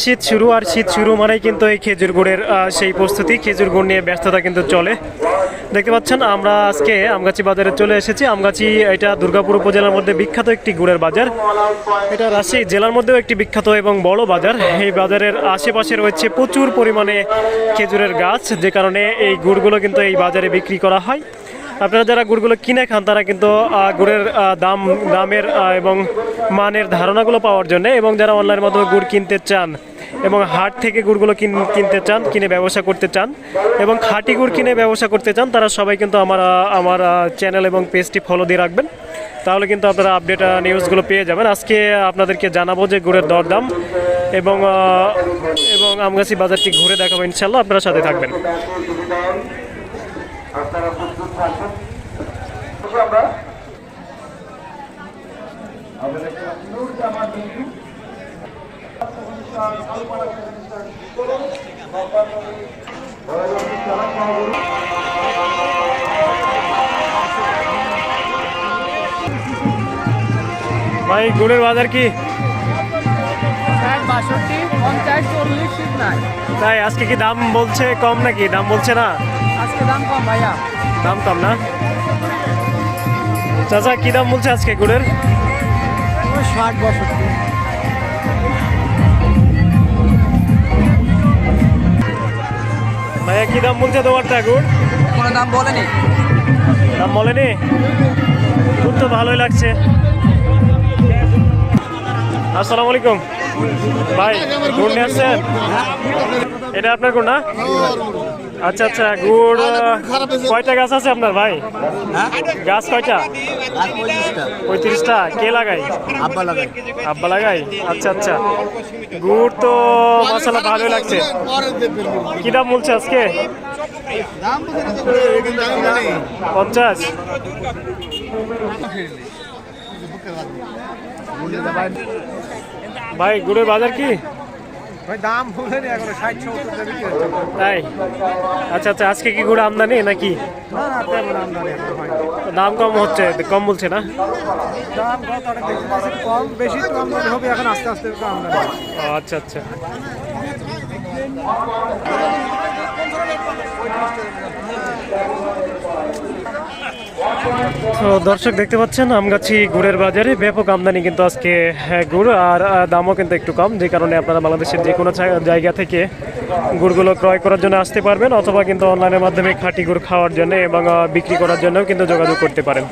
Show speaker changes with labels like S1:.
S1: শীত শুরু আর শীত শুরু মানেই কিন্তু এই খেজুর গুড়ের সেই প্রস্তুতি। খেজুর গুড় নিয়ে ব্যস্ততা কিন্তু চলে। দেখতে পাচ্ছেন, আমরা আজকে আমগাছি বাজারে চলে এসেছি। আমগাছি, এটা দুর্গাপুর উপজেলার মধ্যে বিখ্যাত একটি গুড়ের বাজার। এটা রাজশাহী জেলার মধ্যেও একটি বিখ্যাত এবং বড় বাজার। এই বাজারের আশেপাশে রয়েছে প্রচুর পরিমাণে খেজুরের গাছ, যে কারণে এই গুড়গুলো কিন্তু এই বাজারে বিক্রি করা হয়। আপনারা যারা গুড়গুলো কিনে খান, তারা কিন্তু গুড়ের দাম, দামের এবং মানের ধারণাগুলো পাওয়ার জন্য এবং যারা অনলাইনের মাধ্যমে গুড় কিনতে চান এবং হাট থেকে গুড়গুলো কিন- কিনতে চান, কিনে ব্যবসা করতে চান এবং খাঁটি গুড় কিনে ব্যবসা করতে চান, তারা সবাই কিন্তু আমার আমার চ্যানেল এবং পেজটি ফলো দিয়ে রাখবেন। তাহলে কিন্তু আপনারা আপডেট নিউজগুলো পেয়ে যাবেন। আজকে আপনাদেরকে জানাব যে গুড়ের দরদাম এবং এবং আমগাছি বাজারটি ঘুরে দেখাবো ইনশাল্লাহ আপনারা সাথে থাকবেন।
S2: আপনারা প্রস্তুত থাকুন। আমরা।
S1: ভাই গুড়ের বাজার কি? তাই আজকে কি দাম বলছে কম নাকি? দাম বলছে না?
S3: আজকে দাম কম ভাইয়া।
S1: দাম কম না? চাচা কি দাম বলছে আজকে গুড়ের?
S3: ষাট বাষট্টি
S1: ভাইয়া কি দাম বলছে তোমারটা গুড়?
S3: কোনো দাম বলেনি।
S1: দাম বলেনি? গুড় তো ভালোই লাগছে। আসসালামু আলাইকুম। ভাই গুড় নিয়ে আসছেন? এটা আপনার গুড় না? আচ্ছা আচ্ছা গুড় কয়টা গাছ আছে আপনার ভাই? গাছ কয়টা? পঁয়ত্রিশটা। কে লাগাই
S3: আব্বা লাগাই
S1: আব্বা লাগাই আচ্ছা আচ্ছা। গুড় তো মশলা ভালোই লাগছে। কি দাম বলছে আজকে? পঞ্চাশ। ভাই গুড়ের বাজার কি?
S3: ভাই দাম বলেনি এখন ষাট সত্তর বিক্রি হচ্ছে।
S1: তাই? আচ্ছা আচ্ছা আজকে কি গুড় আমদানি নাকি?
S3: না না তেমন আমদানি হয়
S1: দাম কম হচ্ছে কম বলছে না?
S3: দাম কত অনেক বেশি কম বেশি তো আমদানি হবে এখন আস্তে আস্তে আমদানি।
S1: আচ্ছা আচ্ছা। তো দর্শক দেখতে পাচ্ছেন আমগাছি গুড়ের বাজারে ব্যাপক আমদানি কিন্তু আজকে হ্যাঁ, গুড় আর দামও কিন্তু একটু কম যে কারণে আপনারা বাংলাদেশের যে কোনো জায়গা- জায়গা থেকে গুড়গুলো ক্রয় করার জন্য আসতে পারবেন অথবা কিন্তু অনলাইনের মাধ্যমে খাঁটি গুড় খাওয়ার জন্য এবং বিক্রি করার জন্যও কিন্তু যোগাযোগ করতে পারেন।